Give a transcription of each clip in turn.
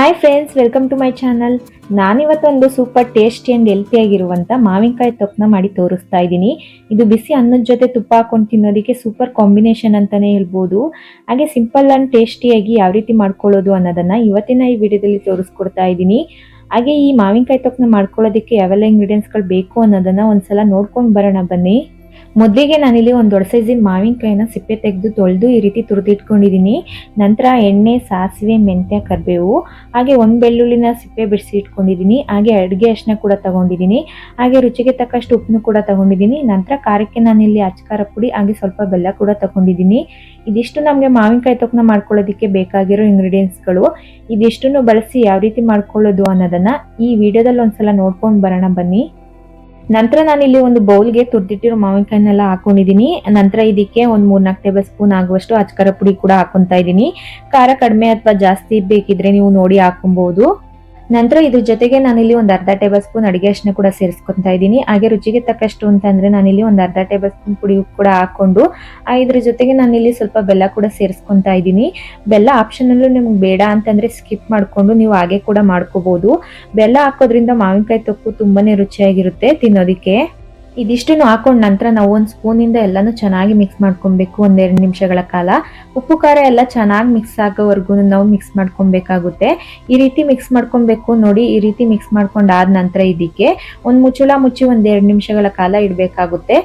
Hi friends welcome to my channel ನಾನಿವತ್ತೊಂದು super tasty and ಹೆಲ್ತಿಯಾಗಿರುವಂಥ ಮಾವಿನಕಾಯಿ ತೊಕ್ಕನ ಮಾಡಿ ತೋರಿಸ್ತಾ ಇದ್ದೀನಿ. ಇದು ಬಿಸಿ ಅನ್ನದ ಜೊತೆ ತುಪ್ಪ ಹಾಕೊಂಡು ತಿನ್ನೋದಕ್ಕೆ ಸೂಪರ್ ಕಾಂಬಿನೇಷನ್ ಅಂತಲೇ ಹೇಳ್ಬೋದು. ಹಾಗೆ ಸಿಂಪಲ್ ಆ್ಯಂಡ್ ಟೇಸ್ಟಿಯಾಗಿ ಯಾವ ರೀತಿ ಮಾಡ್ಕೊಳ್ಳೋದು ಅನ್ನೋದನ್ನು ಇವತ್ತಿನ ಈ ವಿಡಿಯೋದಲ್ಲಿ ತೋರಿಸ್ಕೊಡ್ತಾ ಇದ್ದೀನಿ. ಹಾಗೆ ಈ ಮಾವಿನಕಾಯಿ ತೊಕ್ಕನ ಮಾಡ್ಕೊಳ್ಳೋದಕ್ಕೆ ಯಾವೆಲ್ಲ ಇಂಗ್ರೀಡಿಯೆಂಟ್ಸ್ಗಳು ಬೇಕು ಅನ್ನೋದನ್ನು ಒಂದ್ಸಲ ನೋಡ್ಕೊಂಡು ಬರೋಣ ಬನ್ನಿ. ಮೊದಲಿಗೆ ನಾನಿಲ್ಲಿ ಒಂದು ದೊಡ್ಡ ಸೈಜಿನ ಮಾವಿನಕಾಯಿನ ಸಿಪ್ಪೆ ತೆಗೆದು ತೊಳೆದು ಈ ರೀತಿ ತುರಿದಿಟ್ಕೊಂಡಿದ್ದೀನಿ ನಂತರ ಎಣ್ಣೆ, ಸಾಸಿವೆ, ಮೆಂತ್ಯ, ಕರಿಬೇವು, ಹಾಗೆ ಒಂದು ಬೆಳ್ಳುಳ್ಳಿನ ಸಿಪ್ಪೆ ಬಿಡಿಸಿ ಇಟ್ಕೊಂಡಿದ್ದೀನಿ ಹಾಗೆ ಅಡುಗೆ ಅರಿಶಿನ ಕೂಡ ತಗೊಂಡಿದ್ದೀನಿ ಹಾಗೆ ರುಚಿಗೆ ತಕ್ಕಷ್ಟು ಉಪ್ಪನ್ನು ಕೂಡ ತಗೊಂಡಿದ್ದೀನಿ ನಂತರ ಖಾರಕ್ಕೆ ನಾನಿಲ್ಲಿ ಅಚ್ಚಕಾರ ಪುಡಿ, ಹಾಗೆ ಸ್ವಲ್ಪ ಬೆಲ್ಲ ಕೂಡ ತಗೊಂಡಿದ್ದೀನಿ ಇದಿಷ್ಟು ನಮಗೆ ಮಾವಿನಕಾಯಿ ತೊಕ್ಕನ ಮಾಡ್ಕೊಳ್ಳೋದಕ್ಕೆ ಬೇಕಾಗಿರೋ ಇಂಗ್ರೀಡಿಯೆಂಟ್ಸ್ಗಳು ಇದಿಷ್ಟನ್ನು ಬಳಸಿ ಯಾವ ರೀತಿ ಮಾಡ್ಕೊಳ್ಳೋದು ಅನ್ನೋದನ್ನು ಈ ವಿಡಿಯೋದಲ್ಲಿ ಒಂದ್ಸಲ ನೋಡ್ಕೊಂಡು ಬರೋಣ ಬನ್ನಿ. ನಂತರ ನಾನು ಇಲ್ಲಿ ಒಂದು ಬೌಲ್ಗೆ ತುರ್ದಿಟ್ಟಿರೋ ಮಾವಿನಕಾಯಿನೆಲ್ಲ ಹಾಕೊಂಡಿದ್ದೀನಿ. ನಂತರ ಇದಕ್ಕೆ ಒಂದು ಮೂರ್ನಾಲ್ಕು ಟೇಬಲ್ ಸ್ಪೂನ್ ಆಗುವಷ್ಟು ಅಚ್ಕಾರ ಪುಡಿ ಕೂಡ ಹಾಕೊತಾ ಇದ್ದೀನಿ. ಖಾರ ಕಡಿಮೆ ಅಥವಾ ಜಾಸ್ತಿ ಬೇಕಿದ್ರೆ ನೀವು ನೋಡಿ ಹಾಕೊಬಹುದು ನಂತರ ಇದ್ರ ಜೊತೆಗೆ ನಾನಿಲ್ಲಿ ಒಂದು ಅರ್ಧ ಟೇಬಲ್ ಸ್ಪೂನ್ ಅಡಿಗೆ ಅರಿಶಿನ ಕೂಡ ಸೇರಿಸ್ಕೊತಾ ಇದ್ದೀನಿ ಹಾಗೆ ರುಚಿಗೆ ತಕ್ಕಷ್ಟು ಅಂತಂದ್ರೆ ನಾನಿಲ್ಲಿ ಒಂದು ಅರ್ಧ ಟೇಬಲ್ ಸ್ಪೂನ್ ಪುಡಿ ಕೂಡ ಹಾಕೊಂಡು ಇದ್ರ ಜೊತೆಗೆ ನಾನಿಲ್ಲಿ ಸ್ವಲ್ಪ ಬೆಲ್ಲ ಕೂಡ ಸೇರಿಸ್ಕೊತಾ ಇದ್ದೀನಿ ಬೆಲ್ಲ ಆಪ್ಷನಲ್ಲೂ ನಿಮ್ಗೆ ಬೇಡ ಅಂತಂದ್ರೆ ಸ್ಕಿಪ್ ಮಾಡಿಕೊಂಡು ನೀವು ಹಾಗೆ ಕೂಡ ಮಾಡ್ಕೋಬಹುದು ಬೆಲ್ಲ ಹಾಕೋದ್ರಿಂದ ಮಾವಿನಕಾಯಿ ತೊಕ್ಕು ತುಂಬಾನೇ ರುಚಿಯಾಗಿರುತ್ತೆ ತಿನ್ನೋದಿಕ್ಕೆ. ಇದಿಷ್ಟನ್ನು ಹಾಕೊಂಡ ನಂತರ ನಾವು ಒಂದು ಸ್ಪೂನಿಂದ ಎಲ್ಲನೂ ಚೆನ್ನಾಗಿ ಮಿಕ್ಸ್ ಮಾಡ್ಕೊಬೇಕು, ಒಂದೆರಡು ನಿಮಿಷಗಳ ಕಾಲ. ಉಪ್ಪು, ಖಾರ ಎಲ್ಲ ಚೆನ್ನಾಗಿ ಮಿಕ್ಸ್ ಆಗೋವರೆಗೂ ನಾವು ಮಿಕ್ಸ್ ಮಾಡ್ಕೊಬೇಕಾಗುತ್ತೆ. ಈ ರೀತಿ ಮಿಕ್ಸ್ ಮಾಡ್ಕೊಬೇಕು ನೋಡಿ, ಈ ರೀತಿ ಮಿಕ್ಸ್ ಮಾಡ್ಕೊಂಡಾದ ನಂತರ ಇದಕ್ಕೆ ಒಂದು ಮುಚ್ಚುಳ ಮುಚ್ಚಿ ಒಂದೆರಡು ನಿಮಿಷಗಳ ಕಾಲ ಇಡಬೇಕಾಗುತ್ತೆ.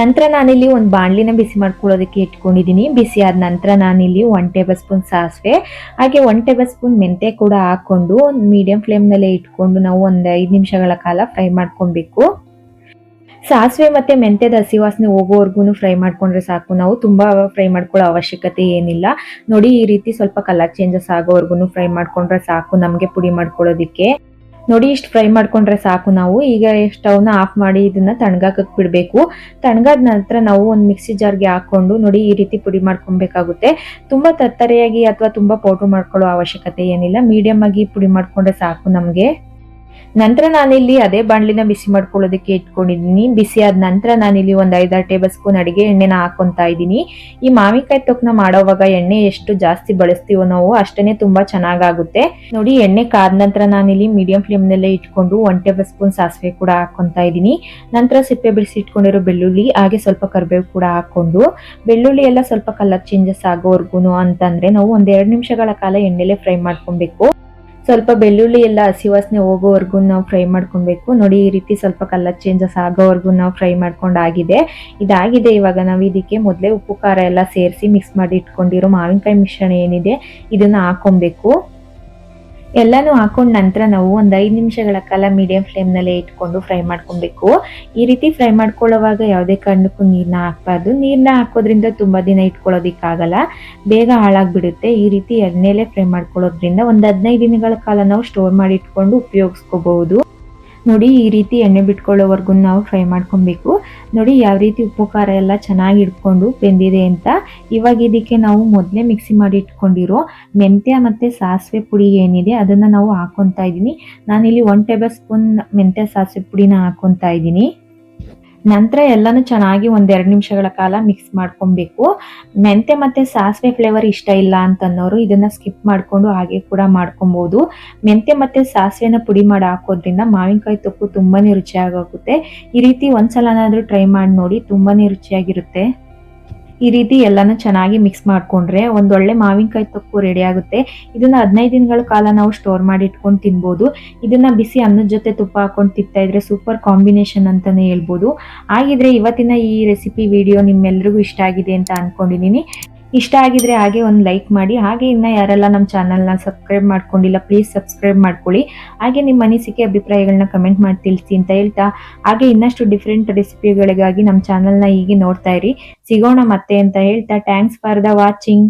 ನಂತರ ನಾನಿಲ್ಲಿ ಒಂದು ಬಾಣಲಿನ ಬಿಸಿ ಮಾಡ್ಕೊಳ್ಳೋದಕ್ಕೆ ಇಟ್ಕೊಂಡಿದ್ದೀನಿ ಬಿಸಿ ಆದ ನಂತರ ನಾನಿಲ್ಲಿ ಒನ್ ಟೇಬಲ್ ಸ್ಪೂನ್ ಸಾಸಿವೆ, ಹಾಗೆ ಒನ್ ಟೇಬಲ್ ಸ್ಪೂನ್ ಮೆಂತೆ ಕೂಡ ಹಾಕೊಂಡು ಮೀಡಿಯಂ ಫ್ಲೇಮ್ನಲ್ಲೇ ಇಟ್ಕೊಂಡು ನಾವು ಒಂದು ಐದು ನಿಮಿಷಗಳ ಕಾಲ ಫ್ರೈ ಮಾಡ್ಕೊಬೇಕು. ಸಾಸಿವೆ ಮತ್ತೆ ಮೆಂತ್ಯದ ಹಸಿ ವಾಸನೆ ಹೋಗೋವರೆಗೂ ಫ್ರೈ ಮಾಡ್ಕೊಂಡ್ರೆ ಸಾಕು. ನಾವು ತುಂಬಾ ಫ್ರೈ ಮಾಡ್ಕೊಳ್ಳೋ ಅವಶ್ಯಕತೆ ಏನಿಲ್ಲ. ನೋಡಿ, ಈ ರೀತಿ ಸ್ವಲ್ಪ ಕಲರ್ ಚೇಂಜಸ್ ಆಗೋವರೆಗೂ ಫ್ರೈ ಮಾಡ್ಕೊಂಡ್ರೆ ಸಾಕು ನಮಗೆ ಪುಡಿ ಮಾಡ್ಕೊಳ್ಳೋದಕ್ಕೆ. ನೋಡಿ, ಇಷ್ಟು ಫ್ರೈ ಮಾಡ್ಕೊಂಡ್ರೆ ಸಾಕು ನಾವು. ಈಗ ಸ್ಟವ್ನ ಆಫ್ ಮಾಡಿ ಇದನ್ನ ತಣ್ಣಗಾಕಕ್ಕೆ ಬಿಡಬೇಕು. ತಣ್ಣಗಾದ ನಂತರ ನಾವು ಒಂದು ಮಿಕ್ಸಿ ಜಾರ್ಗೆ ಹಾಕೊಂಡು ನೋಡಿ, ಈ ರೀತಿ ಪುಡಿ ಮಾಡ್ಕೊಬೇಕಾಗುತ್ತೆ. ತುಂಬಾ ತರ್ತರೆಯಾಗಿ ಅಥವಾ ತುಂಬಾ ಪೌಡ್ರ್ ಮಾಡ್ಕೊಳ್ಳೋ ಅವಶ್ಯಕತೆ ಏನಿಲ್ಲ. ಮೀಡಿಯಂ ಆಗಿ ಪುಡಿ ಮಾಡ್ಕೊಂಡ್ರೆ ಸಾಕು ನಮಗೆ. ನಂತರ ನಾನಿಲ್ಲಿ ಅದೇ ಬಾಣಲಿನ ಬಿಸಿ ಮಾಡ್ಕೊಳ್ಳೋದಕ್ಕೆ ಇಟ್ಕೊಂಡಿದ್ದೀನಿ. ಬಿಸಿ ಆದ ನಂತರ ನಾನಿಲ್ಲಿ ಒಂದು ಐದಾರು ಟೇಬಲ್ ಸ್ಪೂನ್ ಅಡಿಗೆ ಎಣ್ಣೆನ ಹಾಕೊತ ಇದ್ದೀನಿ. ಈ ಮಾವಿನಕಾಯಿ ತೊಕ್ಕನ ಮಾಡೋವಾಗ ಎಣ್ಣೆ ಎಷ್ಟು ಜಾಸ್ತಿ ಬಳಸ್ತೀವೋ ನಾವು ಅಷ್ಟೇ ತುಂಬಾ ಚೆನ್ನಾಗಾಗುತ್ತೆ. ನೋಡಿ, ಎಣ್ಣೆ ಕಾದ ನಂತರ ನಾನಿಲ್ಲಿ ಮೀಡಿಯಂ ಫ್ಲೇಮ್ನಲ್ಲೇ ಇಟ್ಕೊಂಡು ಒನ್ ಟೇಬಲ್ ಸ್ಪೂನ್ ಸಾಸಿವೆ ಕೂಡ ಹಾಕೊತ ಇದ್ದೀನಿ. ನಂತರ ಸಿಪ್ಪೆ ಬಿಡಿಸಿ ಇಟ್ಕೊಂಡಿರೋ ಬೆಳ್ಳುಳ್ಳಿ, ಹಾಗೆ ಸ್ವಲ್ಪ ಕರಿಬೇವು ಕೂಡ ಹಾಕೊಂಡು, ಬೆಳ್ಳುಳ್ಳಿ ಎಲ್ಲ ಸ್ವಲ್ಪ ಕಲರ್ ಚೇಂಜಸ್ ಆಗೋವರೆಗೂ ಅಂತಂದ್ರೆ ನಾವು ಒಂದೆರಡು ನಿಮಿಷಗಳ ಕಾಲ ಎಣ್ಣೆಲೆ ಫ್ರೈ ಮಾಡ್ಕೊಬೇಕು. ಸ್ವಲ್ಪ ಬೆಳ್ಳುಳ್ಳಿ ಎಲ್ಲ ಹಸಿ ವಾಸನೆ ಹೋಗೋವರೆಗೂ ನಾವು ಫ್ರೈ ಮಾಡ್ಕೊಬೇಕು. ನೋಡಿ ಈ ರೀತಿ ಸ್ವಲ್ಪ ಕಲರ್ ಚೇಂಜಸ್ ಆಗೋವರೆಗೂ ನಾವು ಫ್ರೈ ಮಾಡ್ಕೊಂಡಾಗಿದೆ. ಇದಾಗಿದೆ ಇವಾಗ ನಾವು ಇದಕ್ಕೆ ಮೊದಲೇ ಉಪ್ಪು ಖಾರ ಎಲ್ಲ ಸೇರಿಸಿ ಮಿಕ್ಸ್ ಮಾಡಿ ಇಟ್ಕೊಂಡಿರೋ ಮಾವಿನಕಾಯಿ ಮಿಶ್ರಣ ಏನಿದೆ ಇದನ್ನ ಹಾಕೊಬೇಕು. ಎಲ್ಲಾನು ಹಾಕೊಂಡ ನಂತರ ನಾವು ಒಂದು ಐದು ನಿಮಿಷಗಳ ಕಾಲ ಮೀಡಿಯಂ ಫ್ಲೇಮ್ನಲ್ಲೇ ಇಟ್ಕೊಂಡು ಫ್ರೈ ಮಾಡ್ಕೊಬೇಕು. ಈ ರೀತಿ ಫ್ರೈ ಮಾಡ್ಕೊಳ್ಳೋವಾಗ ಯಾವುದೇ ಕಾರಣಕ್ಕೂ ನೀರನ್ನ ಹಾಕ್ಬಾರ್ದು. ನೀರನ್ನ ಹಾಕೋದ್ರಿಂದ ತುಂಬ ದಿನ ಇಟ್ಕೊಳ್ಳೋದಿಕ್ಕಾಗಲ್ಲ. ಬೇಗ ಹಾಳಾಗ್ಬಿಡುತ್ತೆ. ಈ ರೀತಿ ಎಣ್ಣೆಲೆ ಫ್ರೈ ಮಾಡ್ಕೊಳ್ಳೋದ್ರಿಂದ ಒಂದು ಹದಿನೈದು ದಿನಗಳ ಕಾಲ ನಾವು ಸ್ಟೋರ್ ಮಾಡಿ ಇಟ್ಕೊಂಡು ಉಪಯೋಗಿಸ್ಕೋಬಹುದು. ನೋಡಿ ಈ ರೀತಿ ಎಣ್ಣೆ ಬಿಟ್ಕೊಳ್ಳೋವರೆಗೂ ನಾವು ಫ್ರೈ ಮಾಡ್ಕೊಬೇಕು. ನೋಡಿ ಯಾವ ರೀತಿ ಉಪ್ಪು, ಖಾರ ಎಲ್ಲ ಚೆನ್ನಾಗಿ ಇಟ್ಕೊಂಡು ಬೆಂದಿದೆ ಅಂತ. ಇವಾಗ ಇದಕ್ಕೆ ನಾವು ಮೊದಲೇ ಮಿಕ್ಸಿ ಮಾಡಿ ಇಟ್ಕೊಂಡಿರೋ ಮೆಂತ್ಯ ಮತ್ತು ಸಾಸಿವೆ ಪುಡಿ ಏನಿದೆ ಅದನ್ನು ನಾವು ಹಾಕೊತಾ ಇದ್ದೀನಿ. ನಾನಿಲ್ಲಿ ಒನ್ ಟೇಬಲ್ ಸ್ಪೂನ್ ಮೆಂತ್ಯ ಸಾಸಿವೆ ಪುಡಿನ ಹಾಕೊತಾ ಇದ್ದೀನಿ. ನಂತರ ಎಲ್ಲಾನು ಚೆನ್ನಾಗಿ ಒಂದೆರಡು ನಿಮಿಷಗಳ ಕಾಲ ಮಿಕ್ಸ್ ಮಾಡ್ಕೊಬೇಕು. ಮೆಂತೆ ಮತ್ತೆ ಸಾಸಿವೆ ಫ್ಲೇವರ್ ಇಷ್ಟ ಇಲ್ಲ ಅಂತನ್ನೋರು ಇದನ್ನ ಸ್ಕಿಪ್ ಮಾಡ್ಕೊಂಡು ಹಾಗೆ ಕೂಡ ಮಾಡ್ಕೊಬೋದು. ಮೆಂತೆ ಮತ್ತೆ ಸಾಸಿವೆನ ಪುಡಿ ಮಾಡಿ ಹಾಕೋದ್ರಿಂದ ಮಾವಿನಕಾಯಿ ತೊಕ್ಕು ತುಂಬಾನೇ ರುಚಿಯಾಗುತ್ತೆ ಈ ರೀತಿ ಒಂದ್ಸಲನಾದರೂ ಟ್ರೈ ಮಾಡಿ ನೋಡಿ ತುಂಬಾನೇ ರುಚಿಯಾಗಿರುತ್ತೆ. ಈ ರೀತಿ ಎಲ್ಲಾನು ಚೆನ್ನಾಗಿ ಮಿಕ್ಸ್ ಮಾಡ್ಕೊಂಡ್ರೆ ಒಂದೊಳ್ಳೆ ಮಾವಿನಕಾಯಿ ತೊಕ್ಕು ರೆಡಿ ಆಗುತ್ತೆ. ಇದನ್ನ ಹದಿನೈದು ದಿನಗಳ ಕಾಲ ನಾವು ಸ್ಟೋರ್ ಮಾಡಿ ಇಟ್ಕೊಂಡು ತಿನ್ಬೋದು. ಇದನ್ನ ಬಿಸಿ ಅನ್ನದ ಜೊತೆ ತುಪ್ಪ ಹಾಕೊಂಡು ತಿಂತಾ ಇದ್ರೆ ಸೂಪರ್ ಕಾಂಬಿನೇಷನ್ ಅಂತಾನೆ ಹೇಳ್ಬೋದು. ಹಾಗಿದ್ರೆ ಇವತ್ತಿನ ಈ ರೆಸಿಪಿ ವಿಡಿಯೋ ನಿಮ್ಮೆಲ್ಲರಿಗೂ ಇಷ್ಟ ಆಗಿದೆ ಅಂತ ಅನ್ಕೊಂಡಿದ್ದೀನಿ ಇಷ್ಟ ಆಗಿದ್ರೆ ಹಾಗೆ ಒಂದು ಲೈಕ್ ಮಾಡಿ. ಹಾಗೆ ಇನ್ನ ಯಾರೆಲ್ಲ ನಮ್ಮ ಚಾನಲ್ನ ಸಬ್ಸ್ಕ್ರೈಬ್ ಮಾಡ್ಕೊಂಡಿಲ್ಲ ಪ್ಲೀಸ್ ಸಬ್ಸ್ಕ್ರೈಬ್ ಮಾಡ್ಕೊಳ್ಳಿ. ಹಾಗೆ ನಿಮ್ಮ ಅನಿಸಿಕೆ ಅಭಿಪ್ರಾಯಗಳನ್ನ ಕಮೆಂಟ್ ಮಾಡಿ ತಿಳಿಸಿ ಅಂತ ಹೇಳ್ತಾ. ಹಾಗೆ ಇನ್ನಷ್ಟು ಡಿಫ್ರೆಂಟ್ ರೆಸಿಪಿಗಳಿಗಾಗಿ ನಮ್ಮ ಚಾನಲ್ನ ಹೀಗೆ ನೋಡ್ತಾ ಇರಿ. ಸಿಗೋಣ ಮತ್ತೆ ಅಂತ ಹೇಳ್ತಾ. Thanks for the watching